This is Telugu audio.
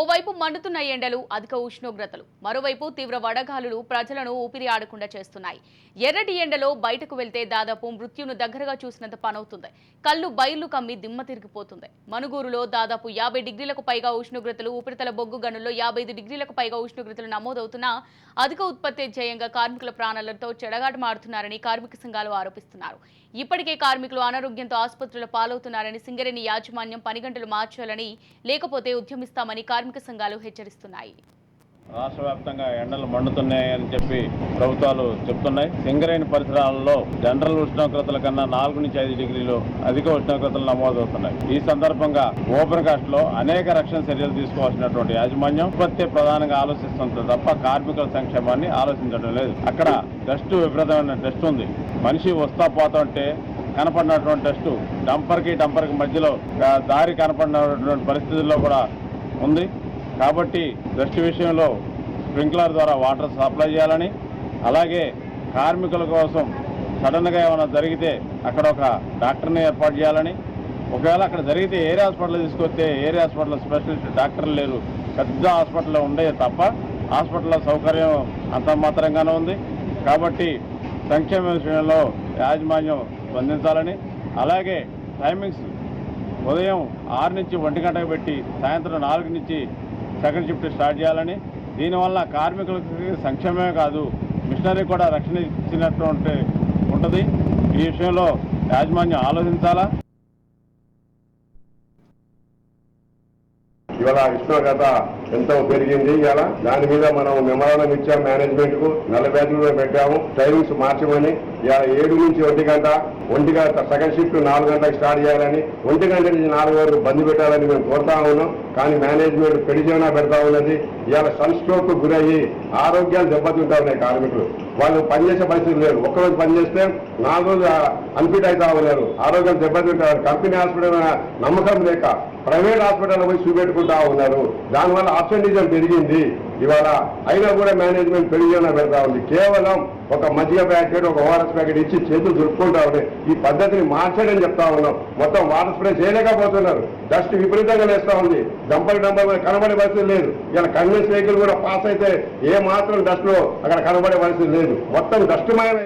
ఓవైపు మండుతున్న ఎండలు అధిక ఉష్ణోగ్రతలు. మరోవైపు తీవ్ర వడగాలులు ప్రజలను ఊపిరి ఆడకుండా చేస్తున్నాయి. ఎర్రటి ఎండలో బయటకు వెళ్తే దాదాపు మృత్యును దగ్గరగా చూసినంత పనవుతుంది. కళ్ళు బయళ్ళు కమ్మి దిమ్మ తిరిగిపోతుంది. మనుగూరులో దాదాపు యాభై డిగ్రీలకు పైగా ఉష్ణోగ్రతలు ఉపరితల బొగ్గు గనుల్లో యాభై ఐదు డిగ్రీలకు పైగా ఉష్ణోగ్రతలు నమోదవుతున్నా అధిక ఉత్పత్తి జయంగా కార్మికుల ప్రాణాలతో చెడగాటమాడుతున్నారని కార్మిక సంఘాలు ఆరోపిస్తున్నారు. ఇప్పటికే కార్మికులు అనారోగ్యంతో ఆసుపత్రుల పాలవుతున్నారని సింగరేణి యాజమాన్యం పని గంటలు మార్చాలని లేకపోతే ఉద్యమిస్తామని కార్మిక సంఘాలు హెచ్చరిస్తున్నాయి. రాష్ట్ర వ్యాప్తంగా ఎండలు మండుతున్నాయని చెప్పి ప్రభుత్వాలు చెప్తున్నాయి. సింగరేణి పరిసరాలలో జనరల్ ఉష్ణోగ్రతల కన్నా నాలుగు నుంచి ఐదు డిగ్రీలు అధిక ఉష్ణోగ్రతలు నమోదవుతున్నాయి ఈ సందర్భంగా ఓపెన్ కాస్ట్లో అనేక రక్షణ చర్యలు తీసుకోవాల్సినటువంటి యాజమాన్యం ఉత్పత్తి ప్రధానంగా ఆలోచిస్తుంది తప్ప కార్మికుల సంక్షేమాన్ని ఆలోచించడం లేదు. అక్కడ డస్ట్ విపరీతమైన డస్ట్ ఉంది. మనిషి వస్తా పోతుంటే కనపడినటువంటి డస్ట్ డంపర్కి డంపర్కి మధ్యలో దారి కనపడినటువంటి పరిస్థితుల్లో కూడా ఉంది. కాబట్టి దృష్టి విషయంలో స్ప్రింక్లర్ ద్వారా వాటర్ సప్లై చేయాలని అలాగే కార్మికుల కోసం సడన్గా ఏమైనా జరిగితే అక్కడ ఒక డాక్టర్ని ఏర్పాటు చేయాలని. ఒకవేళ అక్కడ జరిగితే ఏరియా హాస్పిటల్ తీసుకొస్తే ఏరియా హాస్పిటల్ స్పెషలిస్ట్ డాక్టర్లు లేరు. పెద్ద హాస్పిటల్లో ఉండే తప్ప హాస్పిటల్లో సౌకర్యం అంత మాత్రంగానే ఉంది. కాబట్టి సంక్షేమ విషయంలో యాజమాన్యం స్పందించాలని అలాగే టైమింగ్స్ ఉదయం ఆరు నుంచి ఒంటి గంటకు పెట్టి సాయంత్రం నాలుగు నుంచి సెకండ్ షిఫ్ట్ స్టార్ట్ చేయాలని. దీనివల్ల కార్మికులకి సంక్షేమమే కాదు మిషనరీ కూడా రక్షణ ఇచ్చినట్టు ఉంటే ఉంటుంది. ఈ విషయంలో యాజమాన్యం ఆలోచించాలా? ఇవాళ ఉష్ణోగ్రత ఎంతో పెరిగింది ఇవాళ? దాని మీద మనం మెమరాండం ఇచ్చాం మేనేజ్మెంట్కు నల్ల బ్యాచ్లు పెట్టాము. టైమింగ్స్ మార్చమని ఇలా ఏడు నుంచి ఒంటి గంట ఒంటి గంట సెకండ్ షిఫ్ట్ నాలుగు గంటలకు స్టార్ట్ చేయాలని ఒంటి గంట నుంచి నాలుగు వరకు బంద్ పెట్టాలని మేము కోరుతా ఉన్నాం. కానీ మేనేజ్మెంట్ పెడిచేనా పెడతా ఉన్నది. ఇవాళ సన్ స్ట్రోక్ గురయ్యి ఆరోగ్యాలు దెబ్బతింటా ఉన్నాయి కార్మికులు. వాళ్ళు పనిచేసే పరిస్థితి లేదు ఒక్కరోజు పనిచేస్తే నాలుగు రోజులు అన్ఫిట్ అవుతా ఉన్నారు. ఆరోగ్యం దెబ్బతింటారు. కంపెనీ హాస్పిటల్ నమ్మకం లేక ప్రైవేట్ హాస్పిటల్ పోయి చూపెట్టుకుంటా ఉన్నారు. దానివల్ల అప్రెంటిజం పెరిగింది. ఇవాళ అయినా కూడా మేనేజ్మెంట్ పెరిగిన పెడతా ఉంది. కేవలం ఒక మజ్జిగ ప్యాకెట్ ఒక ఓఆర్ఎస్ ప్యాకెట్ ఇచ్చి చేతులు దులుపుకుంటా ఉన్నాయి ఈ పద్ధతిని మార్చడని చెప్తా ఉన్నాం. మొత్తం వాటర్ స్ప్రే చేయలేకపోతున్నారు. డస్ట్ విపరీతంగా వేస్తా ఉంది. డంపర్ డంపర్ కనబడే పరిస్థితి లేదు. ఇలా కన్వెన్స్ వెహికల్ కూడా పాస్ అయితే ఏ మాత్రం డస్ట్లో అక్కడ కనబడే పరిస్థితి లేదు. మొత్తం డస్ట్ మయమే